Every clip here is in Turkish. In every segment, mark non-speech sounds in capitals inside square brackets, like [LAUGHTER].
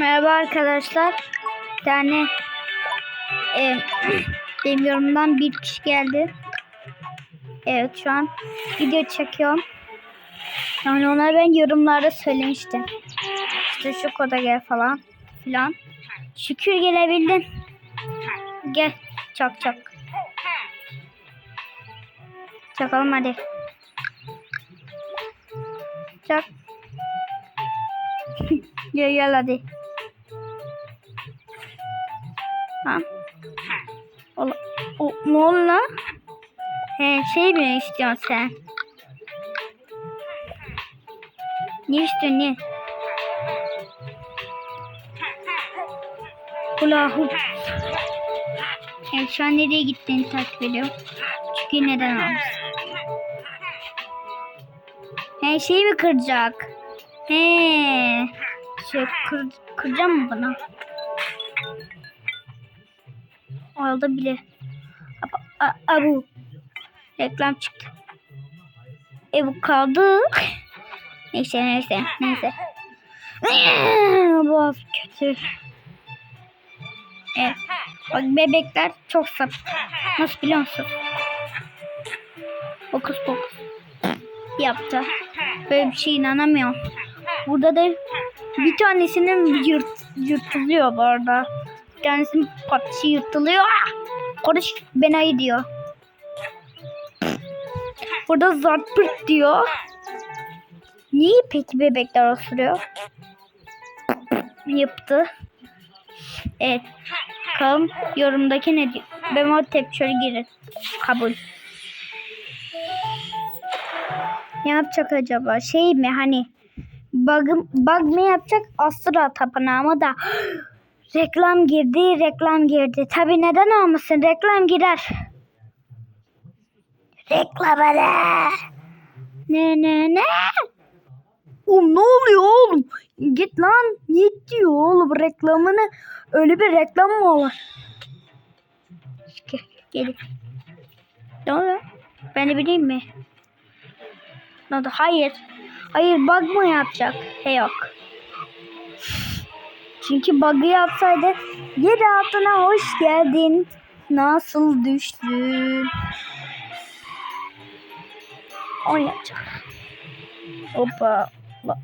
Merhaba arkadaşlar. Bir tane e, benim yorumdan bir kişi geldi. Evet şu an video çekiyorum. Yani ona ben yorumlarda söylemiştim. İşte şu koda gel falan filan. Şükür gelebildin. Gel çak çak. Çakalım hadi. Çak. [LAUGHS] gel gel hadi. Ha. Ola, o, ne oldu lan? He, şey mi istiyorsun sen? Ne istiyorsun ne? Hula hoop. Şu an nereye gittiğini takip ediyorum. Çünkü neden almış? He şeyi mi kıracak? He. Şey kır, kıracağım mı bunu? Oldu bile. A, a, a, bu. Reklam çıktı. E bu kaldı. Neyse neyse neyse. bu kötü. Evet. Bak bebekler çok sap. Nasıl biliyor musun? Fokus fokus. Yaptı. Böyle bir şey inanamıyorum. Burada da bir tanesinin yırt, yırtılıyor bu arada. Tanesinin patisi yırtılıyor. Konuş ben ayı diyor. Burada zart pırt diyor. Niye peki bebekler osuruyor? Yaptı. Evet. Bakalım yorumdaki ne diyor? Ben o tepçörü girin. Kabul. Ne yapacak acaba? Şey mi hani bug, bug mı yapacak? Astra tapınağı da reklam girdi, reklam girdi. Tabi neden olmasın? Reklam girer. Reklam ne? Ne ne ne? Oğlum ne oluyor oğlum? Git lan. Git diyor oğlum reklamını. Öyle bir reklam mı olur? Gel. Ne oluyor? Ben de bileyim mi? Hayır. Hayır bug mı yapacak? He yok. Çünkü bug'ı yapsaydı yer altına hoş geldin. Nasıl düştün? O yapacak. Hoppa. La.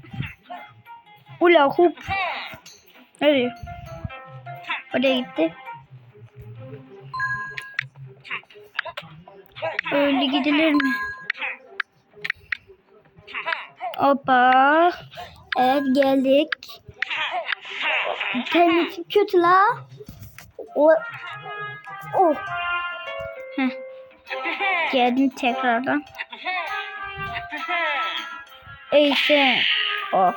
Ula hup. Nereye? Oraya gitti. Öyle gidilir mi? Hoppa. Evet geldik. Temizlik kötü la. O. Oh. Heh. Geldim tekrardan. İşte. Of.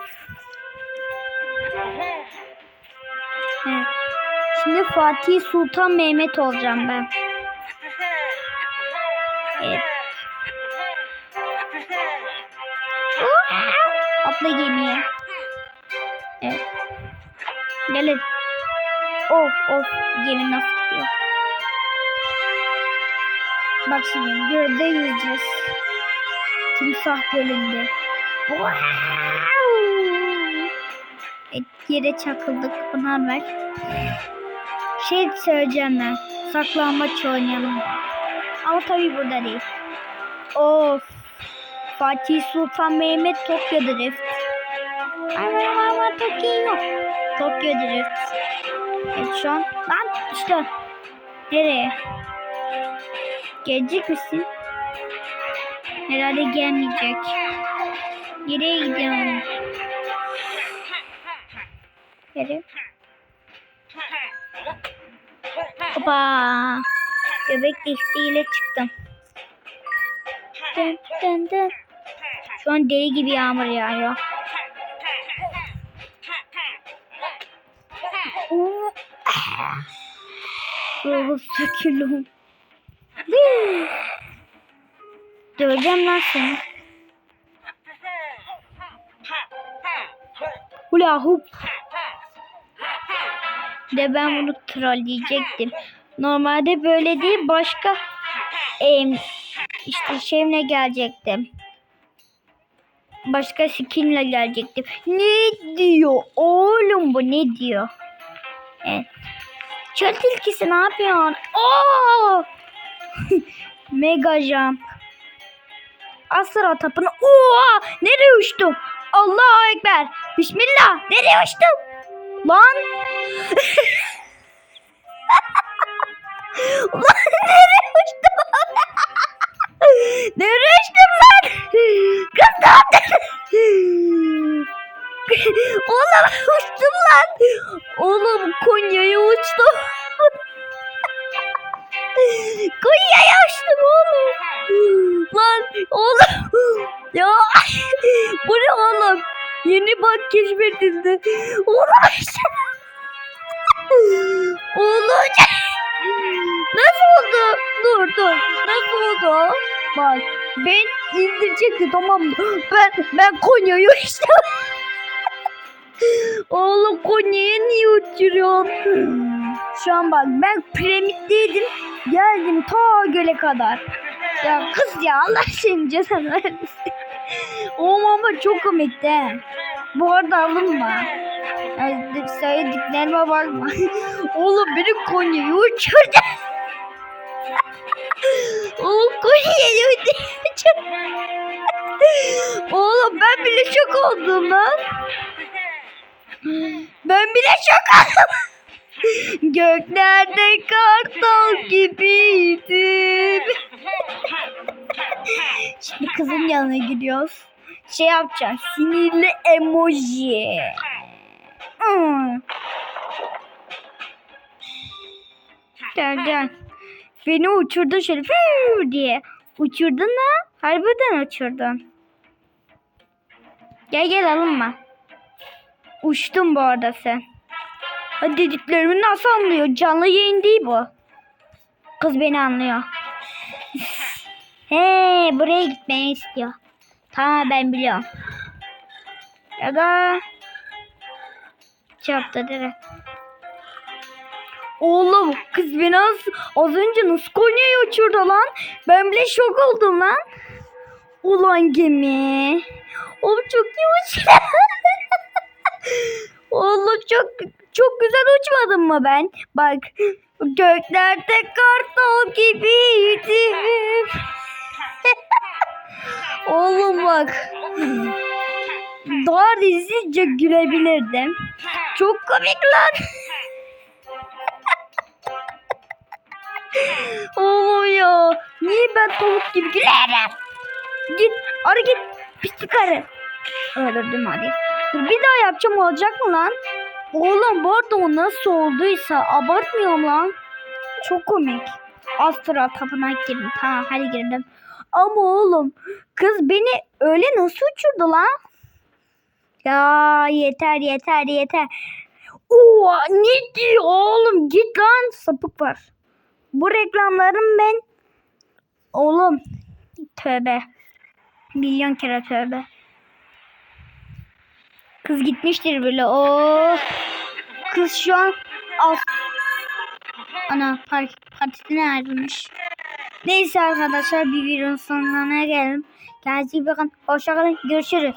Heh. Şimdi Fatih Sultan Mehmet olacağım ben. Evet. Atla gemiye. Gelin. Of of gemi nasıl gidiyor? Bak şimdi gölde yüzeceğiz. Timsah gölünde. Wow. Evet, yere çakıldık. Pınar ver. Şey söyleyeceğim ben. Saklambaç oynayalım. Ama tabii burada değil. Of. Fatih Sultan Mehmet Tokyo Drift. Ama ama Tokyo. Tokyo Drift. Evet şu an. Lan işte. Nereye? Gelecek misin? Herhalde gelmeyecek. Nereye gidiyorum? Nereye? Hoppa. Göbek dişliğiyle çıktım. Dın dın dın. Şu an deli gibi yağmur yağıyor. Ruhum sökülüm. Döveceğim lan seni. Hula hoop. De ben bunu trolleyecektim. Normalde böyle değil başka em, işte şeyimle gelecektim. başka skinle gelecektim. Ne diyor oğlum bu ne diyor? Evet. Çöl tilkisi ne yapıyorsun? Oo! [LAUGHS] Mega jump. Astra tapını. Oha! Nereye uçtum? Allahu Ekber. Bismillah. Nereye uçtum? Lan. [LAUGHS] Lan nereye uçtum? [LAUGHS] nereye uçtum lan? Kız ne yaptın? Oğlum lan. Oğlum Konya'ya uçtum. Konya'ya uçtum oğlum. Lan oğlum. Ya bu ne oğlum? Yeni bak keşfedildi. Oğlum Oğlum Nasıl oldu? Dur dur. Nasıl oldu? Bak ben indirecekti tamam mı? Ben ben Konya'ya uçtum. Oğlum Konya'ya niye uçuruyorsun? Şu an bak ben piramitteydim. Geldim ta göle kadar. Ya kız ya Allah senin cezanı. Oğlum ama çok komikti. Bu arada alınma. Yani söylediklerime bakma. Oğlum beni Konya'ya uçurdu. Oğlum Konya'ya uçurdu. Oğlum ben bile şok oldum lan. Ben bile şok oldum. [LAUGHS] Göklerde kartal gibiydim. [LAUGHS] Şimdi kızın yanına gidiyoruz. Şey yapacağız. Sinirli emoji. Hmm. Gel gel. Beni uçurdun şöyle diye. Uçurdun ha? Harbiden uçurdun. Gel gel alınma. Uçtun bu arada sen. Ha dediklerimi nasıl anlıyor? Canlı yayın değil bu. Kız beni anlıyor. He buraya gitmeyi istiyor. Tamam ben biliyorum. Ya da çarptı direkt. Oğlum kız beni az, az önce nasıl Konya'ya uçurdu lan? Ben bile şok oldum lan. Ulan gemi. Oğlum çok iyi uçtu. [LAUGHS] Oğlum çok çok güzel uçmadım mı ben? Bak göklerde kartal gibiydim. [LAUGHS] Oğlum bak. Daha rezilce gülebilirdim. Çok komik lan. [LAUGHS] Oğlum ya. Niye ben tavuk gibi gülerim? Git. Arı git. Pislik arı. Öldürdüm hadi. Bir daha yapacağım olacak mı lan? Oğlum bu arada o nasıl olduysa abartmıyorum lan. Çok komik. Astra tapınak girdim. Tamam hadi girdim. Ama oğlum kız beni öyle nasıl uçurdu lan? Ya yeter yeter yeter. Oo, ne diyor oğlum git lan sapık var. Bu reklamların ben oğlum tövbe milyon kere tövbe. Kız gitmiştir böyle. Oo. Kız şu an az. Ana park partisine ayrılmış. Neyse arkadaşlar bir videonun sonuna geldim. Kendinize iyi bakın. Hoşçakalın. Görüşürüz.